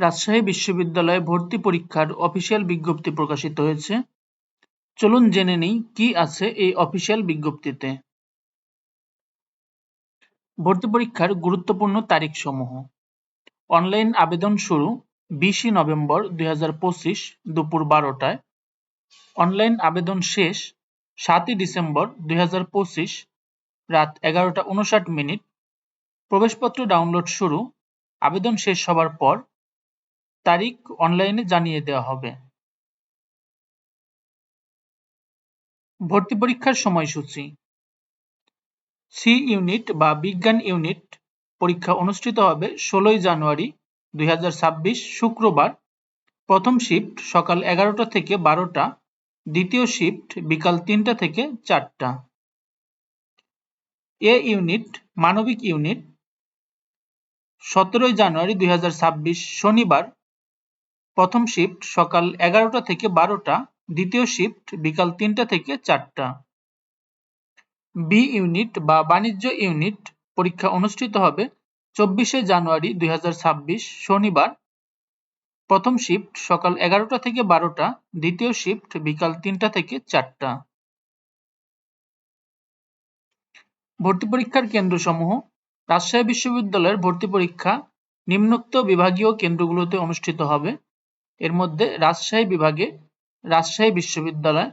রাজশাহী বিশ্ববিদ্যালয়ে ভর্তি পরীক্ষার অফিসিয়াল বিজ্ঞপ্তি প্রকাশিত হয়েছে। চলুন জেনে নিই, কি আছে এই অফিসিয়াল বিজ্ঞপ্তিতে? ভর্তি পরীক্ষার গুরুত্বপূর্ণ তারিখ সমূহ অনলাইন আবেদন শুরু বিশে নভেম্বর দুই হাজার পঁচিশ দুপুর বারোটায়। অনলাইন আবেদন শেষ সাতই ডিসেম্বর দুই হাজার পঁচিশ রাত এগারোটা উনষাট মিনিট। প্রবেশপত্র ডাউনলোড শুরু। আবেদন শেষ হবার পর তারিখ অনলাইনে জানিয়ে দেওয়া হবে। ভর্তি পরীক্ষার সময়সূচি। সি ইউনিট বা বিজ্ঞান ইউনিট পরীক্ষা অনুষ্ঠিত হবে ষোলোই জানুয়ারি দুই হাজার ছাব্বিশ শুক্রবার। প্রথম শিফট সকাল এগারোটা থেকে বারোটা, দ্বিতীয় শিফট বিকাল তিনটা থেকে চারটা। এ ইউনিট মানবিক ইউনিট সতেরোই জানুয়ারি দুই হাজার ছাব্বিশ শনিবার প্রথম শিফট সকাল এগারোটা থেকে বারোটা, দ্বিতীয় শিফট বিকাল তিনটা থেকে চারটা। বি ইউনিট বা বাণিজ্য ইউনিট পরীক্ষা অনুষ্ঠিত হবে চব্বিশে জানুয়ারি দুই হাজার ছাব্বিশ, শনিবার। প্রথম শিফট সকাল এগারোটা থেকে বারোটা, দ্বিতীয় শিফট বিকাল তিনটা থেকে চারটা। ভর্তি পরীক্ষার কেন্দ্রসমূহ রাজশাহী বিশ্ববিদ্যালয়ের ভর্তি পরীক্ষা নিম্নোক্ত বিভাগীয় কেন্দ্রগুলোতে অনুষ্ঠিত হবে। এর মধ্যে রাজশাহী বিভাগে, রাজশাহী বিশ্ববিদ্যালয়,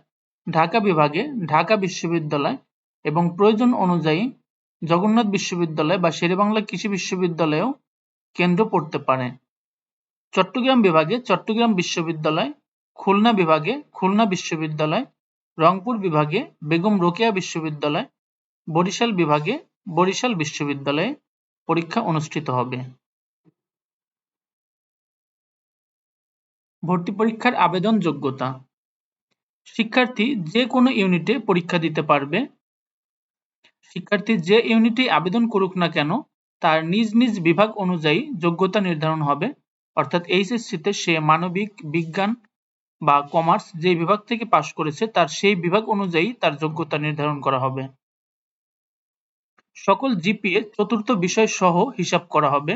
ঢাকা বিভাগে, ঢাকা বিশ্ববিদ্যালয় এবং প্রয়োজন অনুযায়ী জগন্নাথ বিশ্ববিদ্যালয় বা শেরেবাংলা কৃষি বিশ্ববিদ্যালয়েও কেন্দ্র পড়তে পারে। চট্টগ্রাম বিভাগে, চট্টগ্রাম বিশ্ববিদ্যালয়, খুলনা বিভাগে, খুলনা বিশ্ববিদ্যালয়, রংপুর বিভাগে, বেগম রোকেয়া বিশ্ববিদ্যালয়, বরিশাল বিভাগে, বরিশাল বিশ্ববিদ্যালয়ে পরীক্ষা অনুষ্ঠিত হবে। ভর্তি পরীক্ষার আবেদন যোগ্যতা শিক্ষার্থী যে কোনো ইউনিটে পরীক্ষা দিতে পারবে। শিক্ষার্থী যে ইউনিটে আবেদন করুক না কেন, তার নিজ নিজ বিভাগ অনুযায়ী যোগ্যতা নির্ধারণ হবে। অর্থাৎ এইচএসসিতে সে মানবিক, বিজ্ঞান বা কমার্স যে বিভাগ থেকে পাশ করেছে, তার সেই বিভাগ অনুযায়ী তার যোগ্যতা নির্ধারণ করা হবে। সকল জিপিএ চতুর্থ বিষয় সহ হিসাব করা হবে।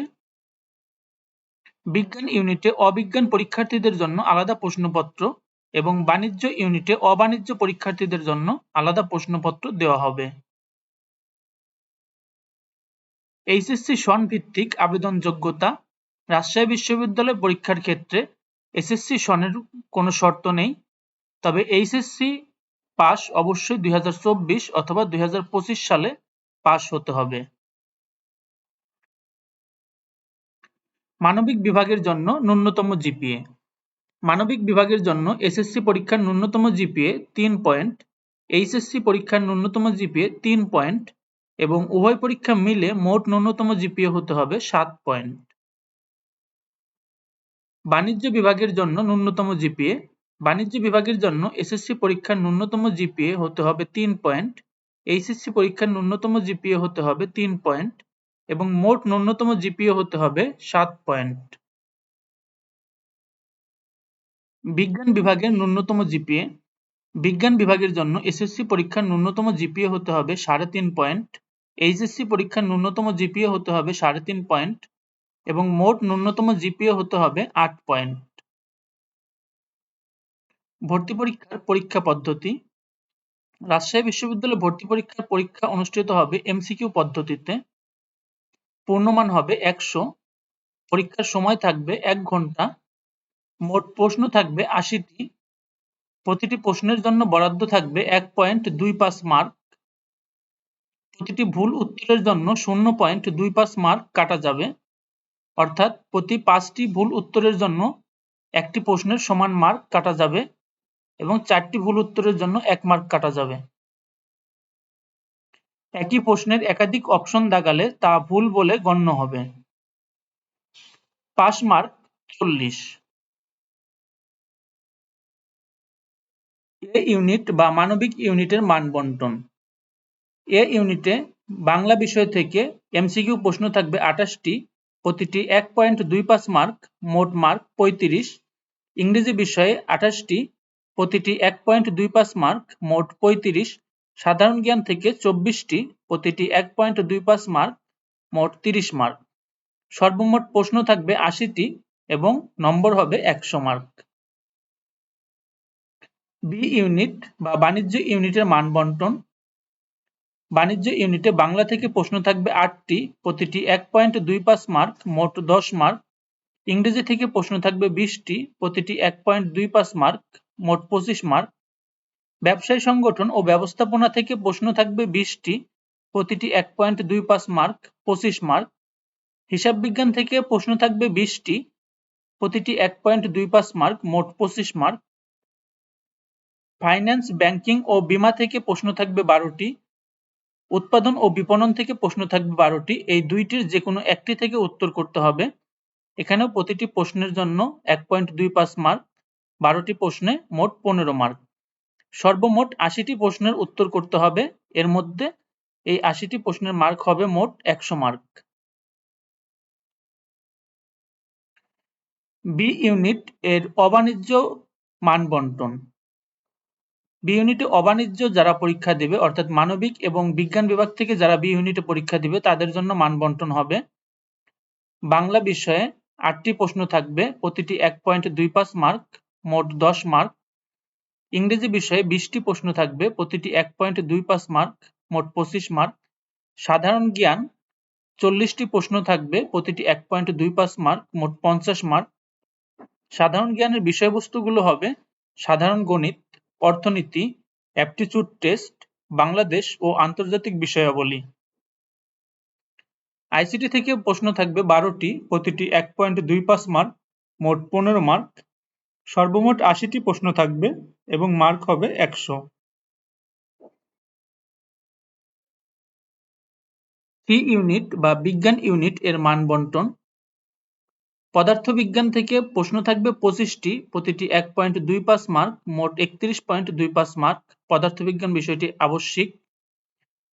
বিজ্ঞান ইউনিটে অবিজ্ঞান পরীক্ষার্থীদের জন্য আলাদা প্রশ্নপত্র এবং বাণিজ্য ইউনিটে অবাণিজ্য পরীক্ষার্থীদের জন্য আলাদা প্রশ্নপত্র দেওয়া হবে। এইচএসসি সন ভিত্তিক আবেদন যোগ্যতা রাজশাহী বিশ্ববিদ্যালয় পরীক্ষার ক্ষেত্রে এসএসসি সনের কোনো শর্ত নেই, তবে এইচএসসি পাস অবশ্যই দুই হাজার চব্বিশ অথবা দুই হাজার পঁচিশ সালে পাস হতে হবে। মানবিক বিভাগের জন্য ন্যূনতম জিপিএ। মানবিক বিভাগের জন্য এসএসসি পরীক্ষার ন্যূনতম জিপিএ তিন পয়েন্ট, এইচএসসি পরীক্ষার ন্যূনতম জিপিএ তিন পয়েন্ট, এবং উভয় পরীক্ষা মিলে মোট ন্যূনতম জিপিএ হতে হবে সাত পয়েন্ট। বাণিজ্য বিভাগের জন্য ন্যূনতম জিপিএ, বাণিজ্য বিভাগের জন্য এসএসসি পরীক্ষার ন্যূনতম জিপিএ হতে হবে তিন পয়েন্ট, এইচএসসি পরীক্ষার ন্যূনতম জিপিএ হতে হবে তিন পয়েন্ট এবং মোট ন্যূনতম জিপিএ হতে হবে সাত পয়েন্ট। বিজ্ঞান বিভাগের ন্যূনতম জিপিএ। বিজ্ঞান বিভাগের জন্য এসএসসি পরীক্ষার ন্যূনতম জিপিএ হতে হবে সাড়ে তিন পয়েন্ট। এইচএসসি পরীক্ষার ন্যূনতম জিপিএ হতে হবে সাড়ে তিন পয়েন্ট এবং মোট ন্যূনতম জিপিএ হতে হবে আট পয়েন্ট। ভর্তি পরীক্ষার পরীক্ষা পদ্ধতি। রাজশাহী বিশ্ববিদ্যালয়ে ভর্তি পরীক্ষার পরীক্ষা অনুষ্ঠিত হবে এমসিকিউ পদ্ধতিতে। পূর্ণমান হবে একশো। পরীক্ষার সময় থাকবে এক ঘণ্টা। মোট প্রশ্ন থাকবে আশিটি। প্রতিটি প্রশ্নের জন্য বরাদ্দ থাকবে এক পয়েন্ট দুই পাঁচ মার্ক। প্রতিটি ভুল উত্তরের জন্য শূন্য পয়েন্ট দুই পাঁচ মার্ক কাটা যাবে। অর্থাৎ প্রতি পাঁচটি ভুল উত্তরের জন্য একটি প্রশ্নের সমান মার্ক কাটা যাবে এবং চারটি ভুল উত্তরের জন্য এক মার্ক কাটা যাবে। একই প্রশ্নের একাধিক অপশন দাগালে তা ভুল বলে গণ্য হবে। পাস মার্ক, চল্লিশ। এ ইউনিট বা মানবিক ইউনিটের মান বন্টন এ ইউনিটে বাংলা বিষয় থেকে এমসিকিউ প্রশ্ন থাকবে আঠাশটি, প্রতিটি এক পয়েন্ট দুই পাঁচ মার্ক, মোট মার্ক পঁয়ত্রিশ। ইংরেজি বিষয়ে আঠাশটি, প্রতিটি এক পয়েন্ট দুই পাঁচ মার্ক, মোট পঁয়ত্রিশ। সাধারণ জ্ঞান থেকে চব্বিশটি, প্রতিটি এক পয়েন্ট দুই পাঁচ মার্ক, মোট তিরিশ মার্ক। সর্বমোট প্রশ্ন থাকবে আশিটি এবং নম্বর হবে একশো মার্ক। বি ইউনিট বা বাণিজ্য ইউনিটের মান বন্টন। বাণিজ্য ইউনিটে বাংলা থেকে প্রশ্ন থাকবে আটটি, প্রতিটি এক পয়েন্ট দুই পাঁচ মার্ক, মোট দশ মার্ক। ইংরেজি থেকে প্রশ্ন থাকবে বিশটি, প্রতিটি এক পয়েন্ট দুই পাঁচ মার্ক, মোট পঁচিশ মার্ক। ব্যবসায়ী সংগঠন ও ব্যবস্থাপনা থেকে প্রশ্ন থাকবে বিশটি। প্রতিটি এক পয়েন্ট দুই পাঁচ মার্ক, পঁচিশ মার্ক। হিসাব বিজ্ঞান থেকে প্রশ্ন থাকবে বিশটি। প্রতিটি এক পয়েন্ট দুই পাঁচ মার্ক, মোট পঁচিশ মার্ক। ফাইন্যান্স, ব্যাংকিং ও বিমা থেকে প্রশ্ন থাকবে বারোটি। উৎপাদন ও বিপণন থেকে প্রশ্ন থাকবে বারোটি। এই দুইটির যে কোনো একটি থেকে উত্তর করতে হবে। এখানেও প্রতিটি প্রশ্নের জন্য এক পয়েন্ট দুই পাঁচ মার্ক, বারোটি প্রশ্নে মোট পনেরো মার্ক। সর্বমোট আশিটি প্রশ্নের উত্তর করতে হবে। এর মধ্যে এই আশিটি প্রশ্নের মার্ক হবে মোট একশো মার্ক বি ইউনিট এর অবাণিজ্য মান বন্টন বি ইউনিটে অবাণিজ্য যারা পরীক্ষা দেবে, অর্থাৎ মানবিক এবং বিজ্ঞান বিভাগ থেকে যারা বি ইউনিটে পরীক্ষা দিবে, তাদের জন্য মান বন্টন হবে। বাংলা বিষয়ে আটটি প্রশ্ন থাকবে, প্রতিটি এক পয়েন্ট দুই পাঁচ মার্ক মোট দশ মার্ক ইংরেজি বিষয়ে বিশটি প্রশ্ন থাকবে, প্রতিটি এক পয়েন্ট দুই পাঁচ মার্ক মোট পঁচিশ মার্ক সাধারণ জ্ঞান, চল্লিশটি প্রশ্ন থাকবে, প্রতিটি এক পয়েন্ট দুই পাঁচ মার্ক মোট পঞ্চাশ মার্ক সাধারণ জ্ঞানের বিষয়বস্তুগুলো হবে, সাধারণ গণিত, অর্থনীতি অ্যাপটিচিউড টেস্ট বাংলাদেশ ও আন্তর্জাতিক বিষয়াবলী। আইসিটি থেকে প্রশ্ন থাকবে বারোটি, প্রতিটি এক পয়েন্ট দুই পাঁচ মার্ক মোট পনেরো মার্ক সর্বমোট আশিটি প্রশ্ন থাকবে এবং মার্ক হবে একশো। সি ইউনিট বা বিজ্ঞান ইউনিট এর মান বন্টন। পদার্থবিজ্ঞান থেকে প্রশ্ন থাকবে পঁচিশটি, প্রতিটি এক পয়েন্ট দুই পাঁচ মার্ক মোট একত্রিশ পয়েন্ট দুই পাঁচ মার্ক পদার্থবিজ্ঞান বিষয়টি আবশ্যিক।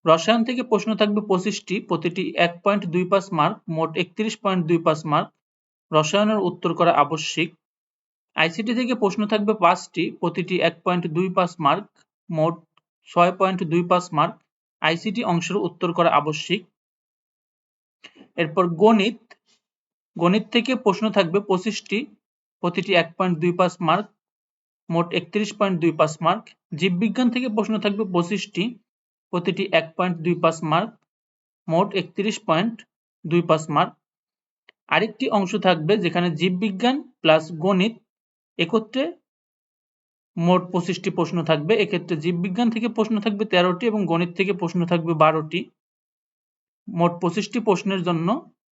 রসায়ন থেকে প্রশ্ন থাকবে পঁচিশটি, প্রতিটি এক পয়েন্ট দুই পাঁচ মার্ক মোট একত্রিশ পয়েন্ট দুই পাঁচ মার্ক রসায়নের উত্তর করা আবশ্যিক। আইসিটি থেকে প্রশ্ন থাকবে পাঁচটি, প্রতিটি এক পয়েন্ট দুই পাঁচ মার্ক, মোট ছয় পয়েন্ট দুই পাঁচ মার্ক। আইসিটি অংশের উত্তর করা আবশ্যিক। এরপর গণিত। গণিত থেকে প্রশ্ন থাকবে পঁচিশটি, প্রতিটি এক পয়েন্ট দুই পাঁচ মার্ক, মোট একত্রিশ পয়েন্ট দুই পাঁচ মার্ক। জীববিজ্ঞান থেকে প্রশ্ন থাকবে পঁচিশটি, প্রতিটি এক পয়েন্ট দুই পাঁচ মার্ক, মোট একত্রিশ পয়েন্ট দুই পাঁচ মার্ক। আরেকটি অংশ থাকবে যেখানে জীববিজ্ঞান প্লাস গণিত একত্রে মোট পঁচিশটি প্রশ্ন থাকবে। এক্ষেত্রে জীববিজ্ঞান থেকে প্রশ্ন থাকবে তেরোটি এবং গণিত থেকে প্রশ্ন থাকবে বারোটি। মোট পঁচিশটি প্রশ্নের জন্য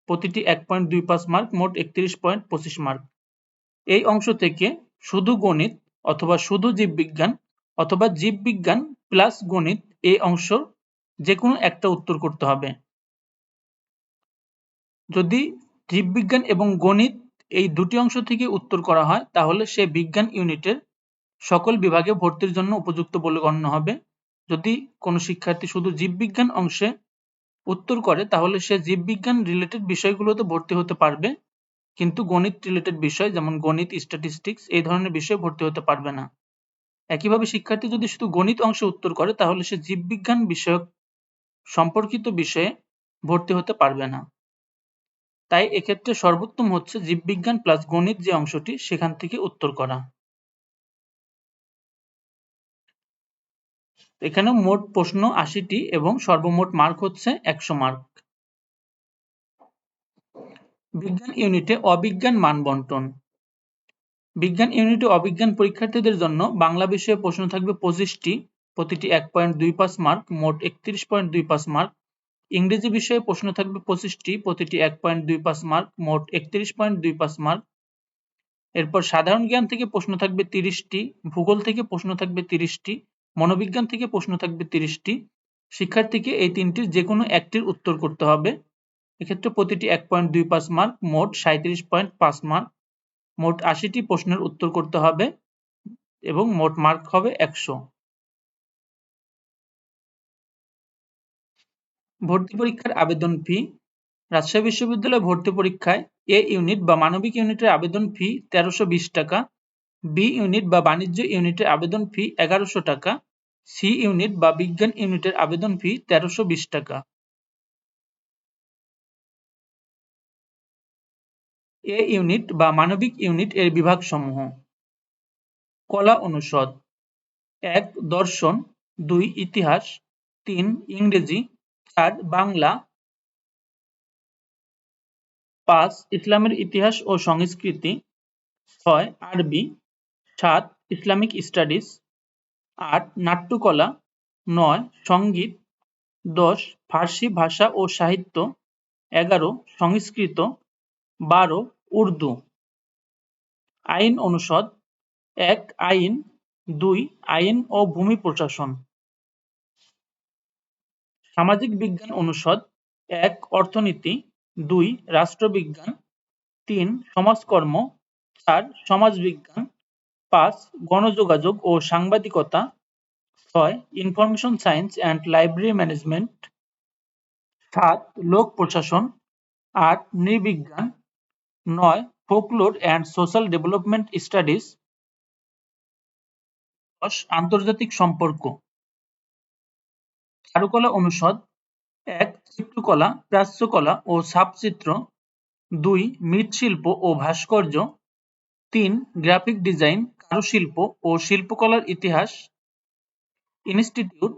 প্রতিটি এক পয়েন্ট দুই পাঁচ মার্ক, মোট একত্রিশ পয়েন্ট পঁচিশ মার্ক। এই অংশ থেকে শুধু গণিত অথবা শুধু জীববিজ্ঞান অথবা জীববিজ্ঞান প্লাস গণিত এই অংশ যে কোনো একটা উত্তর করতে হবে। যদি জীববিজ্ঞান এবং গণিত এই দুটি অংশ থেকে উত্তর করা হয়, তাহলে সে বিজ্ঞান ইউনিটের সকল বিভাগে ভর্তির জন্য উপযুক্ত বলে গণ্য হবে। যদি কোনো শিক্ষার্থী শুধু জীববিজ্ঞান অংশে উত্তর করে, তাহলে সে জীববিজ্ঞান রিলেটেড বিষয়গুলোতে ভর্তি হতে পারবে। কিন্তু গণিত রিলেটেড বিষয়, যেমন গণিত স্ট্যাটিস্টিক্স এই ধরনের বিষয়ে ভর্তি হতে পারবে না। একইভাবে শিক্ষার্থী যদি শুধু গণিত অংশে উত্তর করে, তাহলে সে জীববিজ্ঞান বিষয়ক সম্পর্কিত বিষয়ে ভর্তি হতে পারবে না। তাই এক্ষেত্রে সর্বোত্তম হচ্ছে জীববিজ্ঞান প্লাস গণিত যে অংশটি সেখান থেকে উত্তর করা। এখানে মোট প্রশ্ন আশিটি এবং সর্বমোট মার্ক হচ্ছে একশো মার্ক বিজ্ঞান ইউনিটে অবিজ্ঞান মান বন্টন বিজ্ঞান ইউনিটে অবিজ্ঞান পরীক্ষার্থীদের জন্য বাংলা বিষয়ে প্রশ্ন থাকবে পঁচিশটি, প্রতিটি এক পয়েন্ট দুই পাঁচ মার্ক মোট একত্রিশ পয়েন্ট দুই পাঁচ মার্ক ইংরেজি বিষয়ে প্রশ্ন থাকবে পঁচিশটি, প্রতিটি এক পয়েন্ট দুই পাঁচ মার্ক, মোট একত্রিশ পয়েন্ট দুই পাঁচ মার্ক। এরপর সাধারণ জ্ঞান থেকে প্রশ্ন থাকবে তিরিশটি, ভূগোল থেকে প্রশ্ন থাকবে তিরিশটি, মনোবিজ্ঞান থেকে প্রশ্ন থাকবে তিরিশটি। শিক্ষার্থীকে এই তিনটির যে কোনো একটির উত্তর করতে হবে। এক্ষেত্রে প্রতিটি এক পয়েন্ট দুই পাঁচ মার্ক, মোট সাঁত্রিশ পয়েন্ট পাঁচ মার্ক। মোট আশিটি প্রশ্নের উত্তর করতে হবে এবং মোট মার্ক হবে একশো। ভর্তি পরীক্ষার আবেদন ফি। রাজশাহী বিশ্ববিদ্যালয় ভর্তি পরীক্ষায় এ ইউনিট বা মানবিক ইউনিটের আবেদন ফি তেরোশো বিশ টাকা, বি ইউনিট বা বাণিজ্য ইউনিটের আবেদন ফি এগারোশো টাকা, সি ইউনিট বা বিজ্ঞান ইউনিটের আবেদন ফি তেরোশো বিশ টাকা। এ ইউনিট বা মানবিক ইউনিট এর বিভাগসমূহ। কলা অনুষদ। এক, দর্শন। দুই, ইতিহাস। তিন, ইংরেজি। চার বাংলা পাঁচ ইসলামের ইতিহাস ও সংস্কৃতি, ছয় আরবি, সাত ইসলামিক স্টাডিজ, আট নাট্যকলা, নয় সংগীত, দশ ফার্সি ভাষা ও সাহিত্য, এগারো সংস্কৃত, বারো উর্দু। আইন অনুষদ, এক আইন, দুই আইন ও ভূমি প্রশাসন। সামাজিক বিজ্ঞান অনুষদ, এক, অর্থনীতি, দুই, রাষ্ট্রবিজ্ঞান, তিন, সমাজকর্ম, চার, সমাজবিজ্ঞান, পাঁচ, গণযোগাযোগ ও সাংবাদিকতা, ছয়, information science and library management, সাত, লোক প্রশাসন, আট, নৃবিজ্ঞান, নয়, folklore and social development studies, দশ, আন্তর্জাতিক সম্পর্ক। চারুকলা অনুষদ এক, চিত্রকলা, প্রাচ্যকলা ও ছাপচিত্র। দুই, মৃৎশিল্প ও ভাস্কর্য। তিন, গ্রাফিক ডিজাইন, কারুশিল্প ও শিল্পকলার ইতিহাস। ইনস্টিটিউট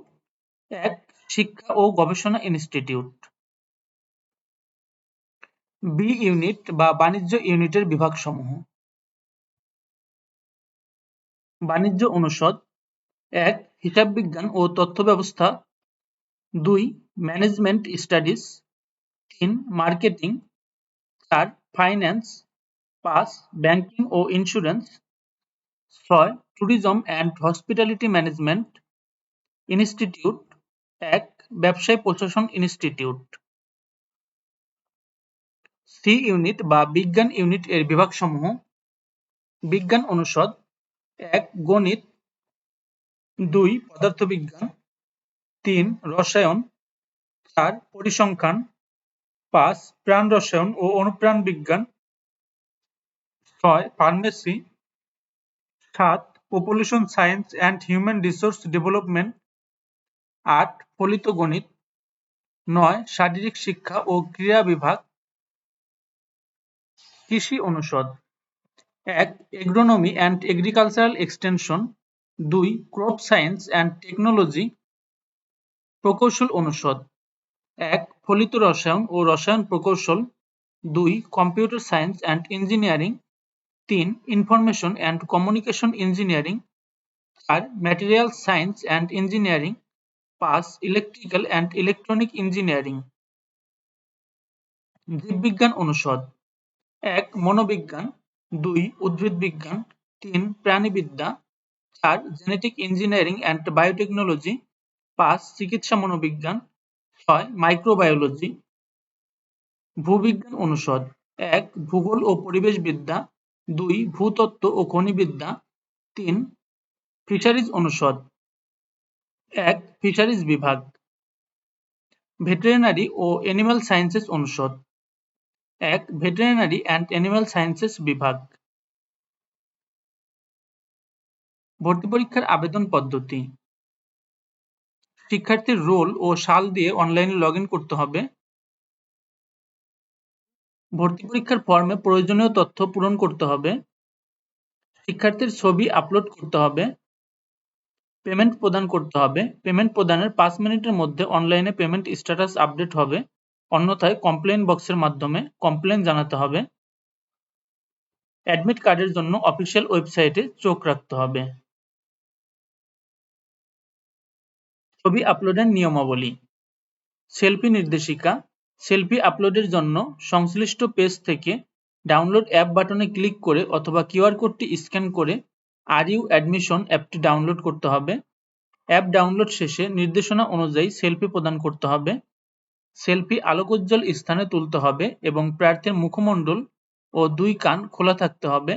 এক, শিক্ষা ও গবেষণা ইনস্টিটিউট। বি ইউনিট বা বাণিজ্য ইউনিটের বিভাগসমূহ। বাণিজ্য অনুষদ এক হিসাব বিজ্ঞান ও তথ্য ব্যবস্থা। দুই ম্যানেজমেন্ট স্টাডিজ তিন মার্কেটিং চার ফাইন্যান্স পাঁচ ব্যাংকিং ও ইন্স্যুরেন্স ছয় tourism and hospitality management institute এক, ব্যবসায় প্রশাসন ইনস্টিটিউট সি ইউনিট বা বিজ্ঞান ইউনিট এর বিভাগসমূহ। বিজ্ঞান অনুষদ। এক, গণিত। দুই, পদার্থবিজ্ঞান। তিন, রসায়ন। চার, পরিসংখ্যান। পাঁচ, প্রাণ রসায়ন ও অনুপ্রাণ বিজ্ঞান। ছয়, ফার্মেসি। সাত population science and human resource development আট ফলিত গণিত নয়, শারীরিক শিক্ষা ও ক্রীড়া বিভাগ। কৃষি অনুষদ। এক এগ্রোনমি অ্যান্ড এগ্রিকালচারাল এক্সটেনশন দুই ক্রপ সায়েন্স অ্যান্ড টেকনোলজি প্রকৌশল অনুষদ। এক, ফলিত রসায়ন ও রসায়ন প্রকৌশল। দুই, কম্পিউটার সায়েন্স অ্যান্ড ইঞ্জিনিয়ারিং। তিন, ইনফরমেশন অ্যান্ড কমিউনিকেশন ইঞ্জিনিয়ারিং। চার, ম্যাটেরিয়াল সায়েন্স অ্যান্ড ইঞ্জিনিয়ারিং। পাঁচ, ইলেকট্রিক্যাল অ্যান্ড ইলেকট্রনিক ইঞ্জিনিয়ারিং। জীববিজ্ঞান অনুষদ। এক, মনোবিজ্ঞান। দুই উদ্ভিদ বিজ্ঞান তিন, প্রাণীবিদ্যা। চার, জেনেটিক ইঞ্জিনিয়ারিং অ্যান্ড বায়োটেকনোলজি। পাঁচ চিকিৎসা মনোবিজ্ঞান, ছয় মাইক্রোবায়োলজি ভূবিজ্ঞান অনুষদ, এক ভূগোল ও পরিবেশবিদ্যা দুই ভূতত্ত্ব ও খনিবিদ্যা তিন ফিশারিজ অনুষদ, এক ফিশারিজ বিভাগ ভেটেরিনারি ও অ্যানিমাল সায়েন্সেস অনুষদ, এক ভেটেরিনারি অ্যান্ড অ্যানিমাল সায়েন্সেস বিভাগ। ভর্তি পরীক্ষার আবেদন পদ্ধতি শিক্ষার্থীর রোল ও সাল দিয়ে অনলাইনে লগ করতে হবে। ভর্তি পরীক্ষার ফর্মে প্রয়োজনীয় তথ্য পূরণ করতে হবে। শিক্ষার্থীর ছবি আপলোড করতে হবে। পেমেন্ট প্রদান করতে হবে। পেমেন্ট প্রদানের পাঁচ মিনিটের মধ্যে অনলাইনে পেমেন্ট স্ট্যাটাস আপডেট হবে। অন্যথায় কমপ্লেন বক্সের মাধ্যমে কমপ্লেন জানাতে হবে। অ্যাডমিট কার্ডের জন্য অফিসিয়াল ওয়েবসাইটে চোখ রাখতে হবে। ছবি আপলোডের নিয়মাবলী। সেলফি নির্দেশিকা। সেলফি আপলোডের জন্য সংশ্লিষ্ট পেজ থেকে ডাউনলোড অ্যাপ বাটনে ক্লিক করে অথবা কিউআর কোডটি স্ক্যান করে আর ইউ অ্যাডমিশন অ্যাপটি ডাউনলোড করতে হবে। অ্যাপ ডাউনলোড শেষে নির্দেশনা অনুযায়ী সেলফি প্রদান করতে হবে। সেলফি আলোকোজ্জ্বল স্থানে তুলতে হবে এবং প্রার্থীর মুখমণ্ডল ও দুই কান খোলা থাকতে হবে।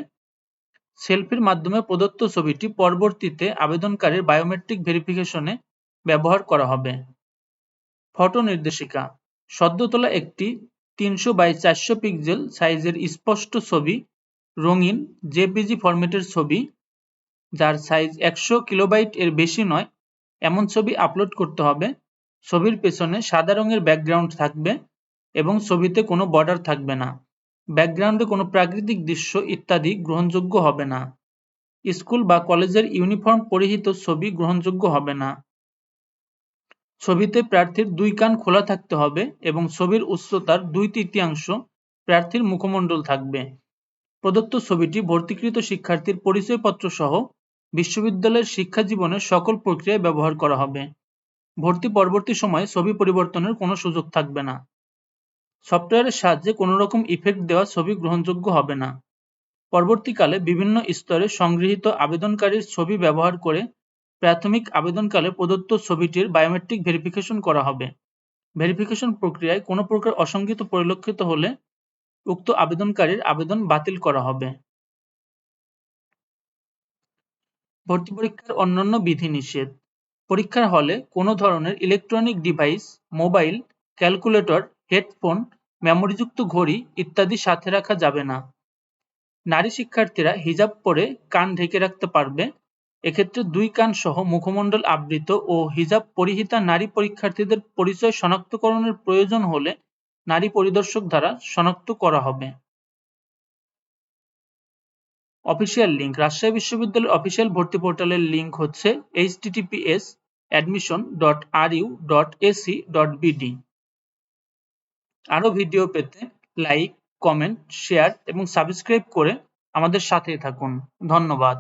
সেলফির মাধ্যমে প্রদত্ত ছবিটি পরবর্তীতে আবেদনকারীর বায়োমেট্রিক ভেরিফিকেশনে ব্যবহার করা হবে। ফটো নির্দেশিকা। সদ্য তোলা একটি তিনশো বাই চারশো পিক্সেল সাইজের স্পষ্ট ছবি, রঙিন জেপিজি ফরম্যাটের ছবি, যার সাইজ একশো কিলোবাইট এর বেশি নয়, এমন ছবি আপলোড করতে হবে। ছবির পেছনে সাদা রঙের ব্যাকগ্রাউন্ড থাকবে এবং ছবিতে কোনো বর্ডার থাকবে না। ব্যাকগ্রাউন্ডে কোনো প্রাকৃতিক দৃশ্য ইত্যাদি গ্রহণযোগ্য হবে না। স্কুল বা কলেজের ইউনিফর্ম পরিহিত ছবি গ্রহণযোগ্য হবে না। ছবিতে প্রার্থীর দুই কান খোলা থাকতে হবে এবং ছবির উচ্চতার দুই তৃতীয়াংশ প্রার্থীর মুখমণ্ডল থাকবে। প্রদত্ত ছবিটি ভর্তিকৃত শিক্ষার্থীর পরিচয়পত্র সহ বিশ্ববিদ্যালয়ের শিক্ষা জীবনের সকল প্রক্রিয়ায় ব্যবহার করা হবে। ভর্তি পরবর্তী সময়ে ছবি পরিবর্তনের কোনো সুযোগ থাকবে না। সফটওয়্যারের সাহায্যে কোনো রকম ইফেক্ট দেওয়া ছবি গ্রহণযোগ্য হবে না। পরবর্তীকালে বিভিন্ন স্তরে সংগৃহীত আবেদনকারীর ছবি ব্যবহার করে প্রাথমিক আবেদনকালে প্রদত্ত ছবিটির বায়োমেট্রিক ভেরিফিকেশন করা হবে। ভেরিফিকেশন প্রক্রিয়ায় কোনো প্রকার অসঙ্গতি পরিলক্ষিত হলে উক্ত আবেদনকারীর আবেদন বাতিল করা হবে। ভর্তি পরীক্ষার অন্যান্য বিধিনিষেধ। পরীক্ষার হলে কোনো ধরনের electronic device mobile calculator headphone মেমোরিযুক্ত ঘড়ি ইত্যাদি সাথে রাখা যাবে না। নারী শিক্ষার্থীরা হিজাব পরে কান ঢেকে রাখতে পারবে এক্ষেত্রে দুই কান সহ মুখমণ্ডল আবৃত ও হিজাব পরিহিতা নারী পরীক্ষার্থীদের পরিচয় শনাক্তকরণের প্রয়োজন হলে নারী পরিদর্শক দ্বারা শনাক্ত করা হবে। অফিসিয়াল লিঙ্ক রাজশাহী বিশ্ববিদ্যালয়ের অফিসিয়াল ভর্তি পোর্টালের লিঙ্ক হচ্ছে HTTPS admission dot R U dot AC dot BD আরও ভিডিও পেতে লাইক, কমেন্ট, শেয়ার এবং সাবস্ক্রাইব করে আমাদের সাথেই থাকুন। ধন্যবাদ।